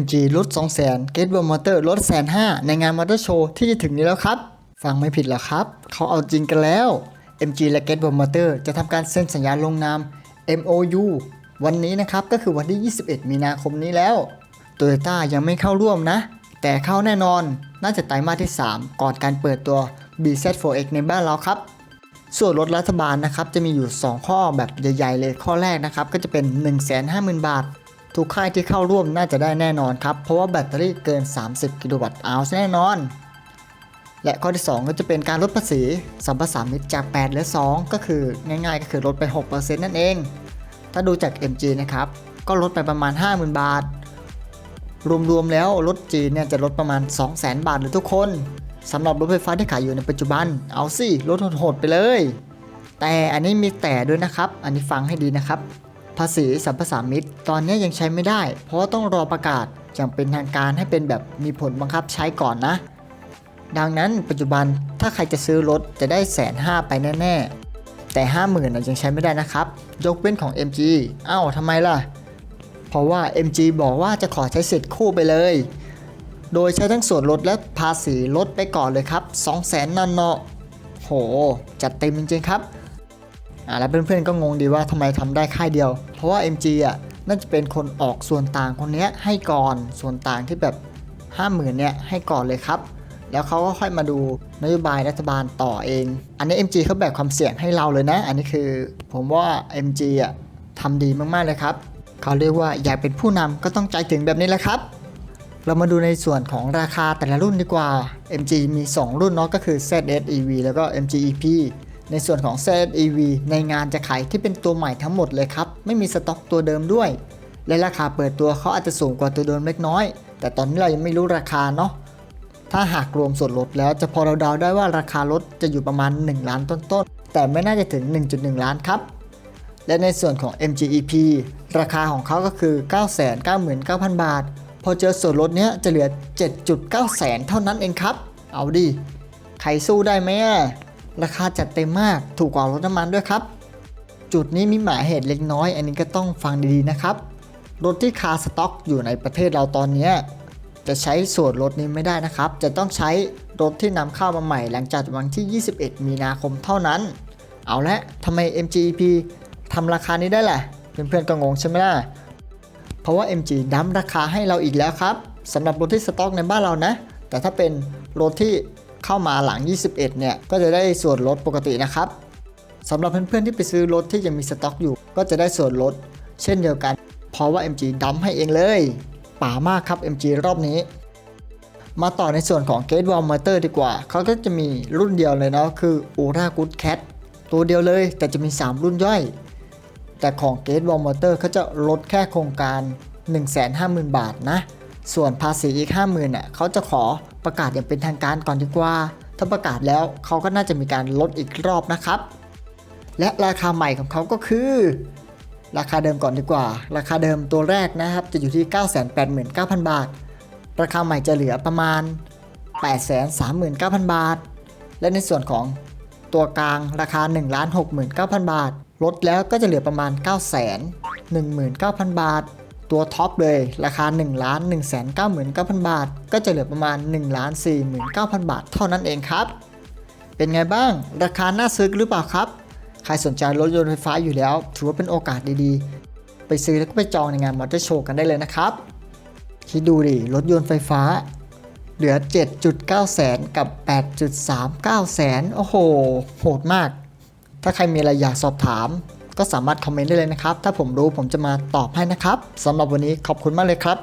MG ลด2 0 0 0 0 0 g a t e w e l l Motor ลดแสนห้าในงานมอเตอร์โชว์ที่จะถึงนี้แล้วครับ ฟังไม่ผิดหรอครับ เขาเอาจริงกันแล้ว MG และ g a t e w e l l Motor จะทำการเซ็นสัญญาลงนาม MOU วันนี้นะครับก็คือวันที่ 21 มีนาคมนี้แล้วโตโยต้ยังไม่เข้าร่วมนะ แต่เข้าแน่นอนน่าจะไตรมาสที่ 3 ก่อนการเปิดตัว BZ4X ในบ้านเราครับส่วนลดรัฐบาลนะครับจะมีอยู่ 2 ข้อแบบใหญ่ ๆ เลยข้อแรกนะครับก็จะเป็น 150,000 บาท ทุกค่ายที่เข้าร่วมน่าจะได้แน่นอนครับ เพราะว่าแบตเตอรี่เกิน 30 กิโลวัตต์อาวแน่นอน และข้อที่ 2 ก็จะเป็นการลดภาษีสัมปทานมิตรจาก 8 เหลือ 2 ก็คือง่ายๆ ก็คือลดไป 6%นั่นเอง ถ้าดูจาก MG นะครับ ก็ลดไปประมาณ 50,000 บาท รวมๆแล้วรถจีนเนี่ยจะลดประมาณ 200,000 บาทเลยทุกคนสำหรับรถไฟฟ้าที่ขายอยู่ในปัจจุบัน เอาสิลดโหดๆไปเลย แต่อันนี้มีแต่ด้วยนะครับ อันนี้ฟังให้ดีนะครับ ภาษีสัมปทามิตร ตอนนี้ยังใช้ไม่ได้ เพราะต้องรอประกาศอย่างเป็นทางการให้เป็นแบบมีผลบังคับใช้ก่อนนะ ดังนั้นปัจจุบันถ้าใครจะซื้อรถจะได้แสนห้าไปแน่ ๆ แต่ 5 0,000นยังใช้ไม่ได้นะครับ ยกเว้นของ MG อ้าวทำไมล่ะ เพราะว่า MG บอกว่าจะขอใช้สิทธิ์คู่ไปเลย โดยใช้ทั้งส่วนลดและภาษีลดไปก่อนเลยครับ200,000นันเนาะโห จัดเต็มจริงๆครับ อ่าแล้วเพื่อนๆก็งงดีว่าทำไมทำได้ค่ายเดียว เพราะว่า MG อะน่าจะเป็นคนออกส่วนต่างคนเนี้ยให้ก่อนส่วนต่างที่แบบ 50,000เนี่ยให้ก่อนเลยครับ แล้วเขาก็ค่อยมาดูนโยบายรัฐบาลต่อเอง อันนี้ MG เขาแบกความเสี่ยงให้เราเลยนะ อันนี้คือผมว่า MG อะทำดีมากๆเลยครับเขาเรียกว่าอยากเป็นผู้นำก็ต้องใจถึงแบบนี้แหละครับ เรามาดูในส่วนของราคาแต่ละรุ่นดีกว่า MG มี 2 รุ่นเนาะก็คือ ZS EV แล้วก็ MG EP ในส่วนของ ZS EV ในงานจะขายที่เป็นตัวใหม่ทั้งหมดเลยครับ ไม่มีสต็อกตัวเดิมด้วย และราคาเปิดตัวเขาอาจจะสูงกว่าตัวเดิมเล็กน้อย แต่ตอนนี้เรายังไม่รู้ราคาเนาะถ้าหากรวมส่วนลดแล้วจะพอเราเดาได้ว่าราคารถจะอยู่ประมาณ 1 ล้านต้นๆ แต่ไม่น่าจะถึง 1.1 ล้านครับ และในส่วนของ MGEP ราคาของเขาก็คือ 999,000 บาท พอเจอส่วนลดเนี้ยจะเหลือ 7.9 แสนเท่านั้นเองครับ เอาดิ ใครสู้ได้ไหมอะ ราคาจัดเต็มมากถูกกว่ารถน้ำมันด้วยครับ จุดนี้มีหมายเหตุเล็กน้อย อันนี้ก็ต้องฟังดีๆนะครับ รถที่คาสต็อกอยู่ในประเทศเราตอนนี้จะใช้ส่วนลดนี้ไม่ได้นะครับ จะต้องใช้รถที่นำเข้ามาใหม่หลังจากวันที่ 21 มีนาคมเท่านั้น เอาละทำไม MGEP ทำราคานี้ได้ล่ะ เพื่อนๆก็งงใช่ไหมล่ะ เพราะว่า MG ดั้มราคาให้เราอีกแล้วครับสำหรับรถที่สต็อกในบ้านเรานะ แต่ถ้าเป็นรถที่ เข้ามาหลัง 21 เนี่ย ก็จะได้ส่วนลดปกตินะครับสำหรับเพื่อนๆที่ไปซื้อรถที่ยังมีสต็อกอยู่ ก็จะได้ส่วนลด เช่นเดียวกัน เพราะว่า MG ดั้มให้เองเลย ป่ามากครับ MG รอบนี้ มาต่อในส่วนของ Gate Wall Motor ดีกว่า เขาก็จะมีรุ่นเดียวเลยเนาะคือ Ura Good Cat ตัวเดียวเลย แต่จะมี 3 รุ่นย่อย แต่ของ Gate Wall Motor เขาจะลดแค่โครงการ 150,000 บาทนะ ส่วนภาษีอีก 50,000น่ะเขาจะขอ ประกาศอย่างเป็นทางการก่อนดีกว่า ถ้าประกาศแล้วเขาก็น่าจะมีการลดอีกรอบนะครับ และราคาใหม่ของเขาก็คือ ราคาเดิมก่อนดีกว่า ราคาเดิมตัวแรกนะครับ จะอยู่ที่ 989,000 บาท ราคาใหม่จะเหลือประมาณ 839,000 บาท และในส่วนของตัวกลางราคา 1,69,000 บาท ลดแล้วก็จะเหลือประมาณ 919,000 บาท ตัวท็อปเลยราคา 1 1 9 9 0 0 0 บาท ก็จะเหลือประมาณ 1 4 9 0 0 0 บาทเท่านั้นเองครับ เป็นไงบ้าง ราคาน่าซื้อหรือเปล่าครับ ใครสนใจรถยนต์ไฟฟ้าอยู่แล้ว ถือว่าเป็นโอกาสดีๆ ไปซื้อแล้วก็ไปจองในงานมอเตอร์โชว์กันได้เลยนะครับ คิดดูดิ รถยนต์ไฟฟ้า เหลือ 7.9 แสนกับ 8.39 แสน โอ้โห โหดมาก ถ้าใครมีอะไรอยากสอบถาม ก็สามารถคอมเมนต์ได้เลยนะครับ ถ้าผมรู้ผมจะมาตอบให้นะครับสำหรับวันนี้ขอบคุณมากเลยครับ